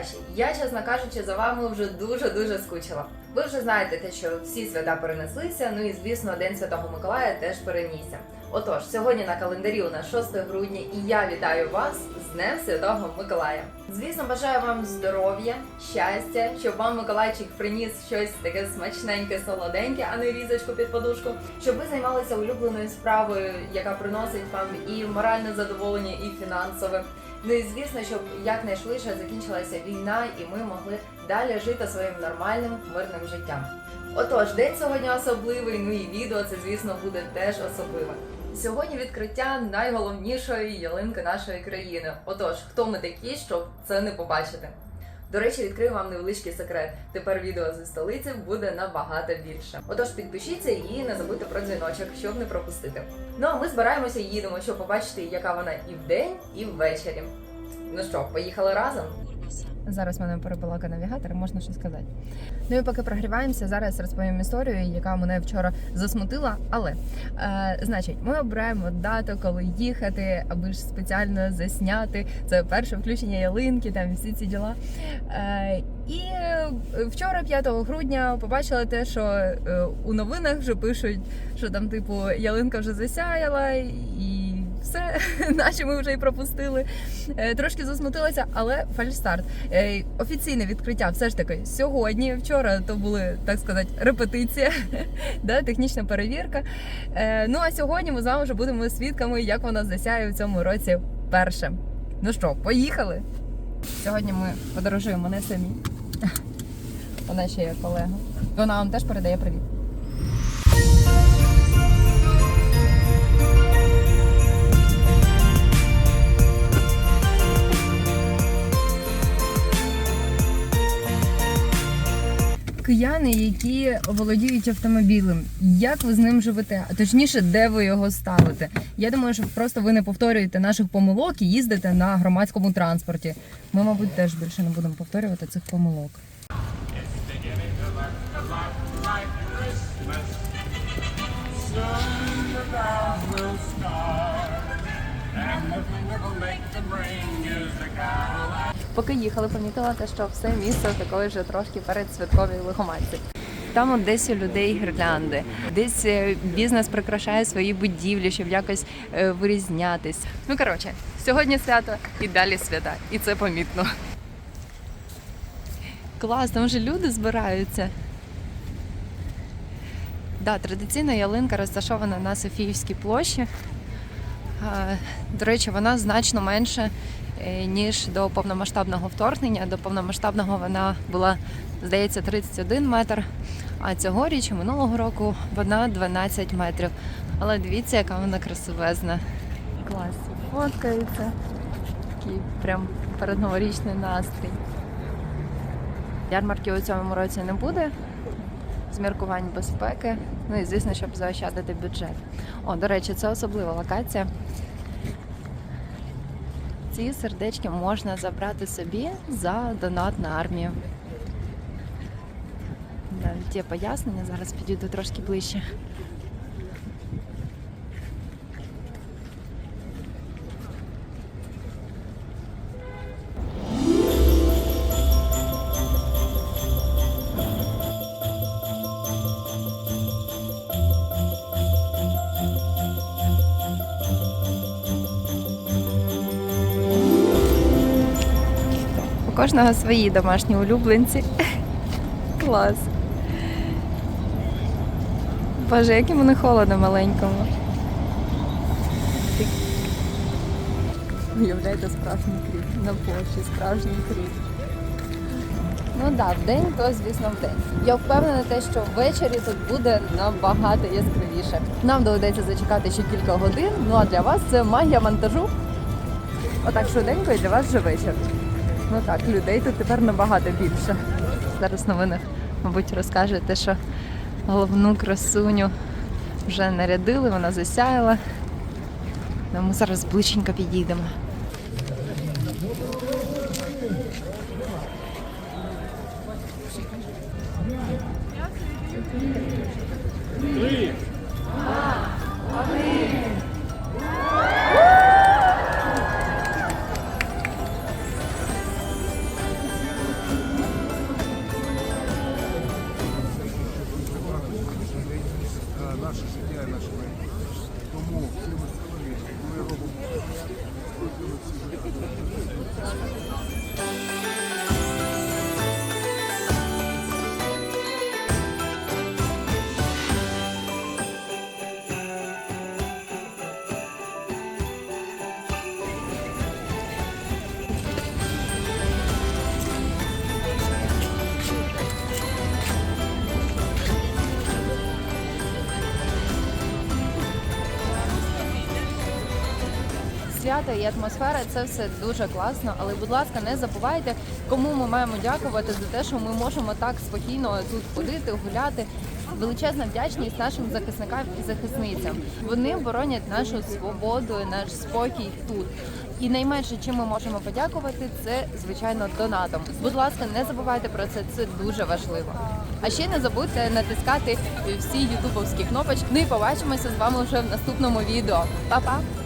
найкращі. Я, чесно кажучи, за вами вже дуже дуже скучила. Ви вже знаєте те, що всі свята перенеслися. Ну і звісно, День Святого Миколая теж перенісся. Отож, сьогодні на календарі у нас 6 грудня, і я вітаю вас з Днем Святого Миколая. Звісно, бажаю вам здоров'я, щастя, щоб вам Миколайчик приніс щось таке смачненьке, солоденьке, а не різочку під подушку, щоб ви займалися улюбленою справою, яка приносить вам і моральне задоволення, і фінансове. Ну і звісно, щоб якнайшвидше закінчилася війна, і ми могли далі жити своїм нормальним мирним життям. Отож, день сьогодні особливий, ну і відео це, звісно, буде теж особливе. Сьогодні відкриття найголовнішої ялинки нашої країни. Отож, хто ми такі, щоб це не побачити? До речі, відкрию вам невеличкий секрет. Тепер відео зі столиці буде набагато більше. Отож, підпишіться і не забудьте про дзвіночок, щоб не пропустити. Ну а ми збираємося і їдемо, щоб побачити, яка вона і вдень, і ввечері. Ну що, поїхали разом? Зараз мене перебалака навігатор, можна щось сказати. Ну і поки прогріваємося, зараз розповім історію, яка мене вчора засмутила. Але е, значить, ми обираємо дату, коли їхати, аби ж спеціально засняти. Це перше включення ялинки, там всі ці діла. Е, і вчора, 5 грудня, побачила те, що е, у новинах вже пишуть, що там, типу, ялинка вже засяяла і. Все, наче ми вже і пропустили. Е, Трошки засмутилася, але фальстарт. Е, Офіційне відкриття все ж таки сьогодні. Вчора то були, так сказати, репетиція, да, технічна перевірка. Е, Ну а сьогодні ми з вами вже будемо свідками, як вона засяє в цьому році перше. Ну що, поїхали? Сьогодні ми подорожуємо не самі. Вона ще є колега. Вона вам теж передає привіт. Кияни, які володіють автомобілем, як ви з ним живете? А точніше, де ви його ставите? Я думаю, що просто ви не повторюєте наших помилок і їздите на громадському транспорті. Ми, мабуть, теж більше не будемо повторювати цих помилок. Поки їхали, помітила те, що все місто такої вже трошки перед святковій лихоманці. Там от десь у людей гірлянди, десь е, бізнес прикрашає свої будівлі, щоб якось е, вирізнятись. Ну коротше, сьогодні свято і далі свята, і це помітно. Клас, там вже люди збираються. Да, традиційна ялинка розташована на Софіївській площі. До речі, вона значно менше, е, ніж до повномасштабного вторгнення. До повномасштабного вона була, здається, 31 метр, а цьогоріч, минулого року, вона 12 метрів. Але дивіться, яка вона красивезна. Клас, фоткаються. Такий прям передноворічний настрій. Ярмарки у цьому році не буде з міркувань безпеки. Ну і звісно, щоб заощадити бюджет. О, до речі, це особлива локація. Ці сердечки можна забрати собі за донат на армію. Навіть є пояснення, зараз підійду трошки ближче. Кожного свої домашні улюбленці. Клас. Боже, як йому не холодно маленькому. Уявляєте, справжній кріп. На площі справжній кріп. Ну так, да, в день, то звісно в день. Я впевнена, те, що ввечері тут буде набагато яскравіше. Нам доведеться зачекати ще кілька годин. Ну а для вас це магія монтажу. Отак швиденько і для вас вже вечір. Ну так, людей тут тепер набагато більше. Зараз новинах, мабуть, розкажете, що головну красуню вже нарядили, вона засяяла. Ну, ми зараз ближченько підійдемо. Свято і атмосфера це все дуже класно. Але, будь ласка, не забувайте, кому ми маємо дякувати за те, що ми можемо так спокійно тут ходити, гуляти. Величезна вдячність нашим захисникам і захисницям. Вони боронять нашу свободу, наш спокій тут. І найменше, чим ми можемо подякувати, це звичайно донатом. Будь ласка, не забувайте про це. Це дуже важливо. А ще не забудьте натискати всі ютубовські кнопочки. Ну і побачимося з вами вже в наступному відео. Па-па!